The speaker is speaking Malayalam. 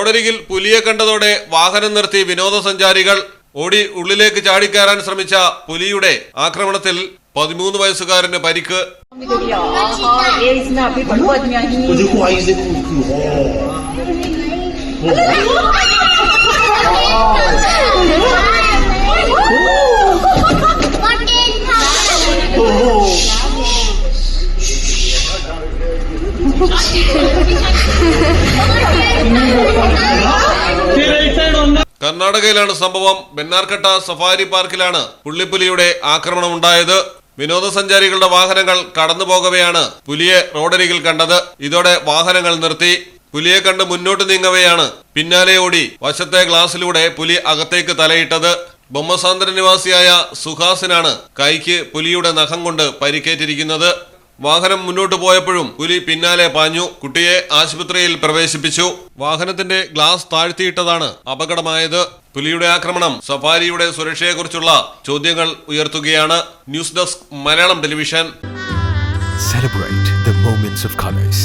റോഡരികിൽ പുലിയെ കണ്ടതോടെ വാഹനം നിർത്തി വിനോദസഞ്ചാരികൾ ഓടി ഉള്ളിലേക്ക് ചാടിക്കയറാൻ ശ്രമിച്ച പുലിയുടെ ആക്രമണത്തിൽ പതിമൂന്ന് വയസ്സുകാരന് പരിക്ക്. ये കർണാടകയിലാണ് സംഭവം. ബെന്നാർഘട്ട സഫാരി പാർക്കിലാണ് പുള്ളിപ്പുലിയുടെ ആക്രമണം ഉണ്ടായത് വിനോദസഞ്ചാരികളുടെ വാഹനങ്ങൾ കടന്നു പോകവെയാണ് പുലിയെ റോഡരികിൽ കണ്ടത്. ഇതോടെ വാഹനങ്ങൾ നിർത്തി. പുലിയെ കണ്ട് മുന്നോട്ട് നീങ്ങവെയാണ് പിന്നാലെ ഓടി വശത്തെ ഗ്ലാസിലൂടെ പുലി അകത്തേക്ക് തലയിട്ടത്. ബൊമ്മസാന്ദ്ര നിവാസിയായ സുഹാസിനാണ് കൈക്ക് പുലിയുടെ നഖം കൊണ്ട് പരിക്കേറ്റിരിക്കുന്നത്. വാഹനം മുന്നോട്ട് പോയപ്പോഴും പുലി പിന്നാലെ പാഞ്ഞു. കുട്ടിയെ ആശുപത്രിയിൽ പ്രവേശിപ്പിച്ചു. വാഹനത്തിന്റെ ഗ്ലാസ് താഴ്ത്തിയിട്ടതാണ് അപകടമായത്. പുലിയുടെ ആക്രമണം സഫാരിയുടെ സുരക്ഷയെക്കുറിച്ചുള്ള ചോദ്യങ്ങൾ ഉയർത്തുകയാണ്. News desk Malayalam television. Celebrate the moments of colors.